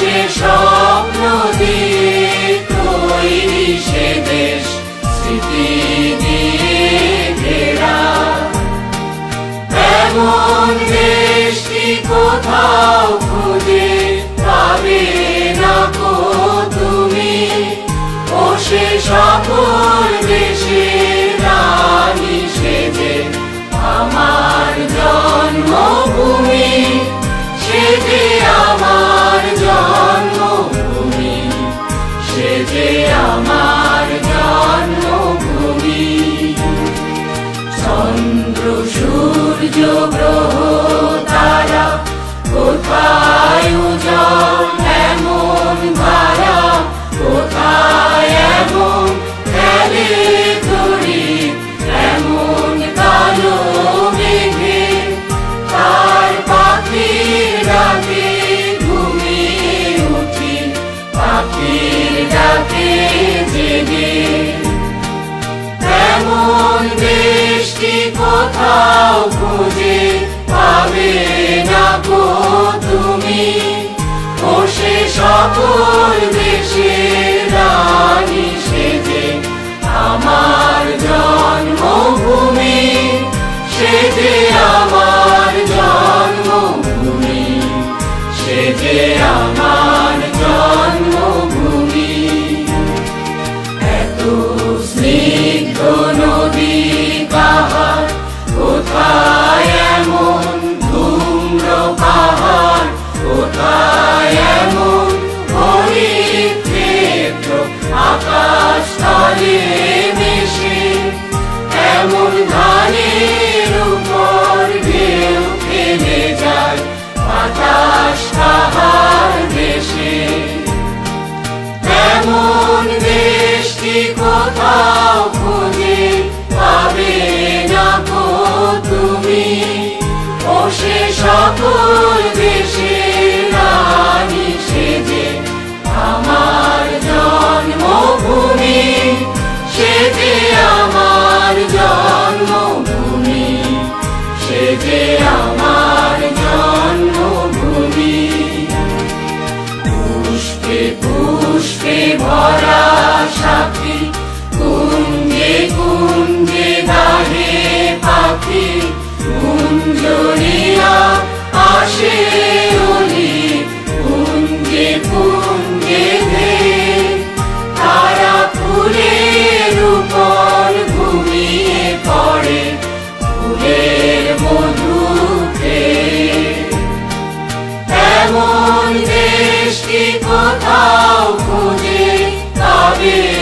সে স্বপ্ন দিয়ে তৈরি সে দেশ স্মৃতি দিয়ে ঘেরা। এমন কোথাও খুঁজে পাবে না কো তুমি। ও সে সকল de amar. খুঁজে পাবে না গো তুমি। সে সকল দেশে সেজে আমার জন্মভূমি সেজে আমার জন্মভূমি সেজে আমার me. কোন দেশটি কোথাও খুঁজে তবে